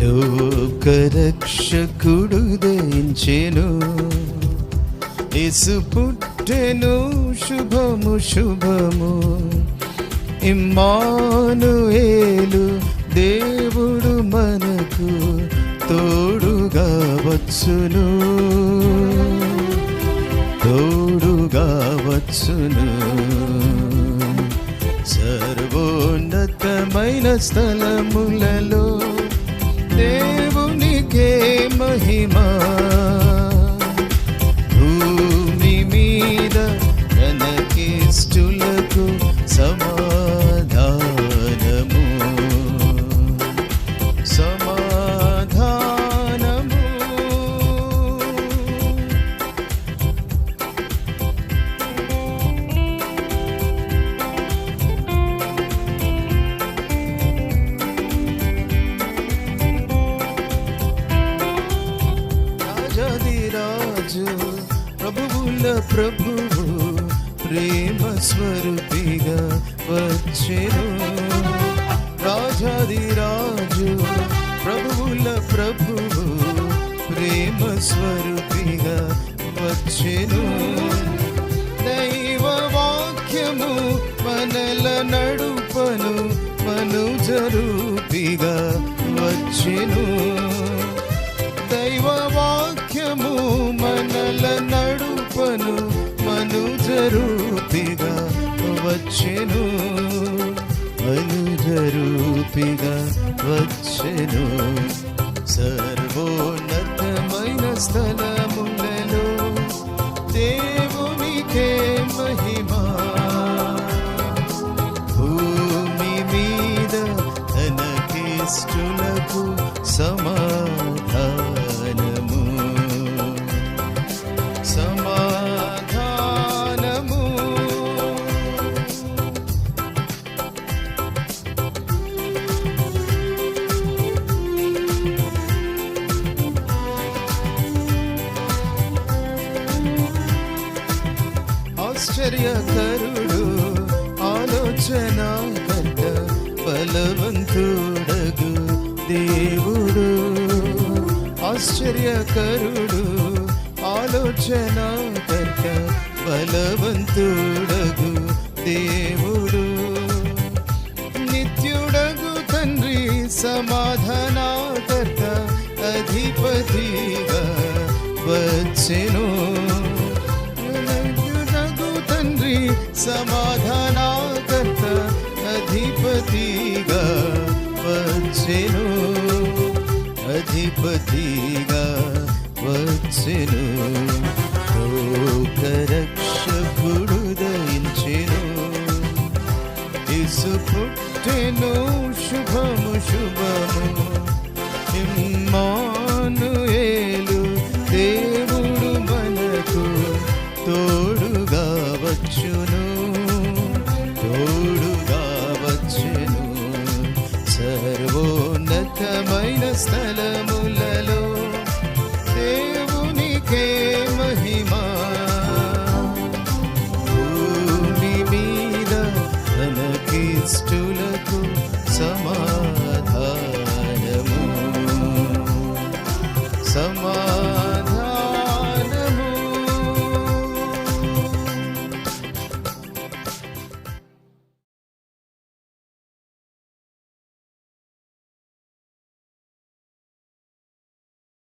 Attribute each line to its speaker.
Speaker 1: లోకరక్షకుడు దయించెను. ఇసు పుట్టెను శుభము శుభము. ఇమ్మానుయేలు దేవుడు మనకు తోడుగా వచ్చును. తోడుగా వచ్చును. సర్వోన్నతమైన స్థలములలో के महिमा। ప్రభువు ప్రేమ స్వరూపిగా వచ్చేను. రాజాది రాజు ప్రభువుల ప్రభువు ప్రేమ స్వరూపిగా వచ్చేను. దైవ వాక్యము మనల నడుపను మనుజరూపిగా వచ్చెను. దైవ వాక్యము మనల నడుపను మనుజరూపిగా వచ్చెను. మనుజరూపిగా వచ్చెను. సర్వోన్నతమైన స్థలములలో ఆశ్చర్యకరుడు ఆలోచనాకర్త బలవంతుడగు దేవుడు. ఆశ్చర్యకరుడు ఆలోచనాకర్త బలవంతుడగు దేవుడు. నిత్యుడగు తండ్రి సమాధానాకర్త అధిపతిగా వచ్చెను. తండ్రి సమాధానాకర్త అధిపతిగా వచ్చెను అధిపతిగా వచ్చెను లోకరక్షకుడు దయించెను. ఇసు పుట్టెను శుభము శుభము. ఇమ్మానుయేలు దేవుడు మనకు తోడుగా వచ్చును. समा